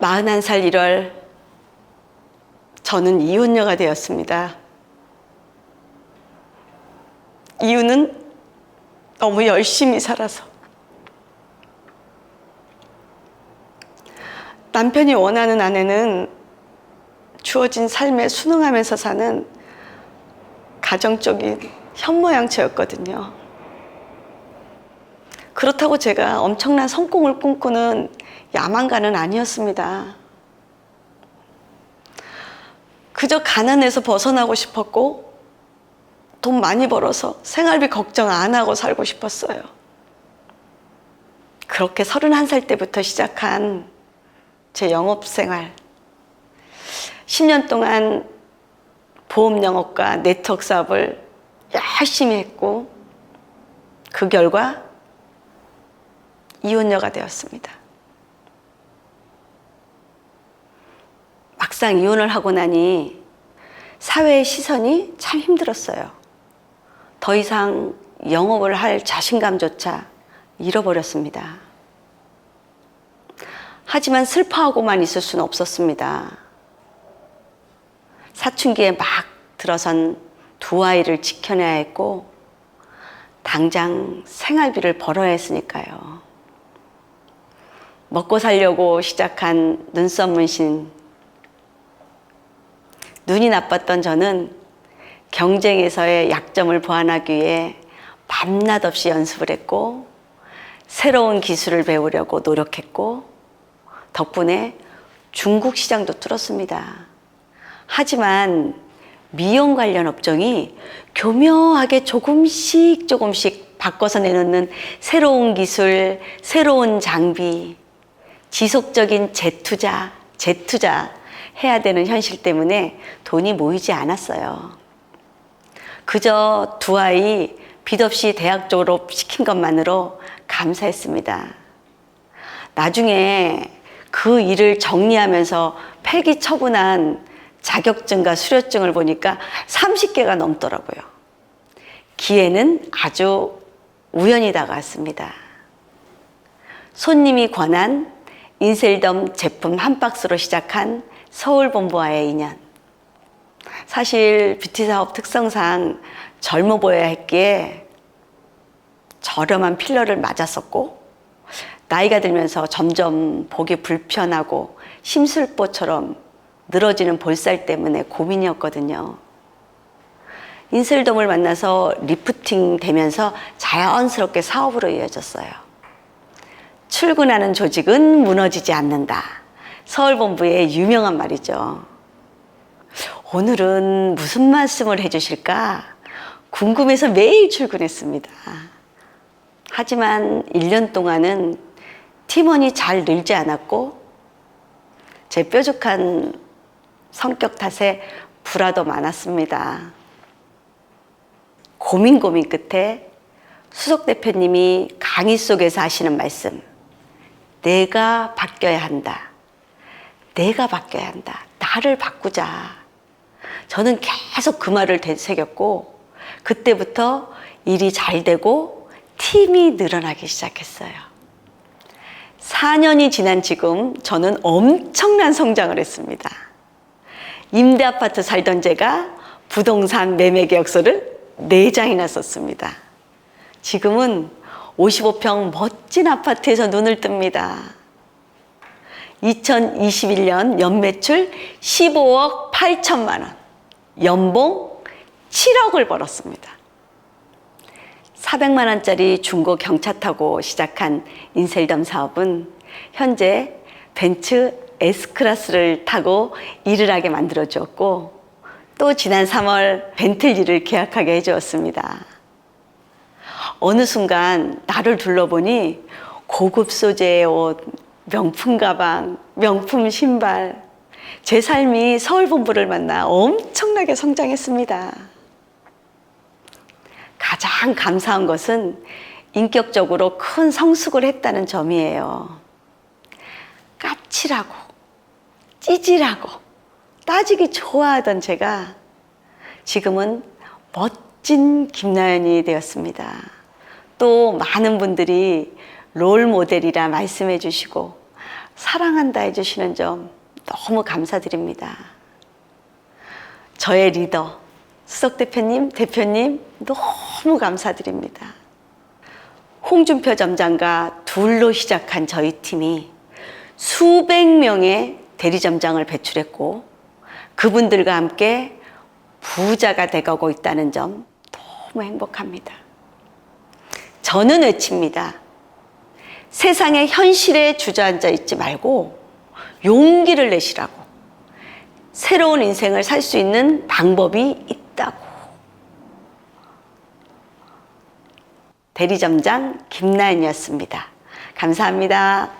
41살 1월 저는 이혼녀가 되었습니다. 이유는 너무 열심히 살아서. 남편이 원하는 아내는 주어진 삶에 순응하면서 사는 가정적인 현모양처였거든요. 그렇다고 제가 엄청난 성공을 꿈꾸는 야망가는 아니었습니다. 그저 가난에서 벗어나고 싶었고 돈 많이 벌어서 생활비 걱정 안 하고 살고 싶었어요. 그렇게 31살 때부터 시작한 제 영업 생활. 10년 동안 보험 영업과 네트워크 사업을 열심히 했고 그 결과 이혼녀가 되었습니다. 막상 이혼을 하고 나니 사회의 시선이 참 힘들었어요. 더 이상 영업을 할 자신감조차 잃어버렸습니다. 하지만 슬퍼하고만 있을 수는 없었습니다. 사춘기에 막 들어선 두 아이를 지켜내야 했고, 당장 생활비를 벌어야 했으니까요. 먹고 살려고 시작한 눈썹 문신. 눈이 나빴던 저는 경쟁에서의 약점을 보완하기 위해 밤낮 없이 연습을 했고, 새로운 기술을 배우려고 노력했고, 덕분에 중국 시장도 뚫었습니다. 하지만 미용 관련 업종이 교묘하게 조금씩 조금씩 바꿔서 내놓는 새로운 기술, 새로운 장비, 지속적인 재투자, 재투자 해야 되는 현실 때문에 돈이 모이지 않았어요. 그저 두 아이 빚 없이 대학 졸업 시킨 것만으로 감사했습니다. 나중에 그 일을 정리하면서 폐기 처분한 자격증과 수료증을 보니까 30개가 넘더라고요. 기회는 아주 우연히 다가왔습니다. 손님이 권한 인셀덤 제품 한 박스로 시작한 서울 본부와의 인연. 사실 뷰티 사업 특성상 젊어 보여야 했기에 저렴한 필러를 맞았었고 나이가 들면서 점점 보기 불편하고 심술보처럼 늘어지는 볼살 때문에 고민이었거든요. 인셀돔을 만나서 리프팅 되면서 자연스럽게 사업으로 이어졌어요. 출근하는 조직은 무너지지 않는다. 서울본부의 유명한 말이죠. 오늘은 무슨 말씀을 해주실까? 궁금해서 매일 출근했습니다. 하지만 1년 동안은 팀원이 잘 늘지 않았고, 제 뾰족한 성격 탓에 불화도 많았습니다. 고민 고민 끝에 수석 대표님이 강의 속에서 하시는 말씀. 내가 바뀌어야 한다. 내가 바뀌어야 한다. 나를 바꾸자. 저는 계속 그 말을 되새겼고, 그때부터 일이 잘 되고 팀이 늘어나기 시작했어요. 4년이 지난 지금 저는 엄청난 성장을 했습니다. 임대 아파트 살던 제가 부동산 매매 계약서를 4장이나 썼습니다. 지금은 55평 멋진 아파트에서 눈을 뜹니다. 2021년 연매출 15억 8천만 원, 연봉 7억을 벌었습니다. 400만 원짜리 중고 경차 타고 시작한 인셀덤 사업은 현재 벤츠 S클래스를 타고 일을 하게 만들어 주었고 또 지난 3월 벤틀리를 계약하게 해 주었습니다. 어느 순간 나를 둘러보니 고급 소재의 옷, 명품 가방, 명품 신발 제 삶이 서울 본부를 만나 엄청나게 성장했습니다. 가장 감사한 것은 인격적으로 큰 성숙을 했다는 점이에요. 까칠하고 찌질하고 따지기 좋아하던 제가 지금은 멋진 김나연이 되었습니다. 또 많은 분들이 롤 모델이라 말씀해 주시고 사랑한다 해 주시는 점 너무 감사드립니다. 저의 리더, 수석 대표님, 대표님, 너무 감사드립니다. 홍준표 점장과 둘로 시작한 저희 팀이 수백 명의 대리점장을 배출했고 그분들과 함께 부자가 돼가고 있다는 점 너무 행복합니다. 저는 외칩니다. 세상의 현실에 주저앉아 있지 말고 용기를 내시라고. 새로운 인생을 살 수 있는 방법이 있다고. 대리점장 김나연이었습니다. 감사합니다.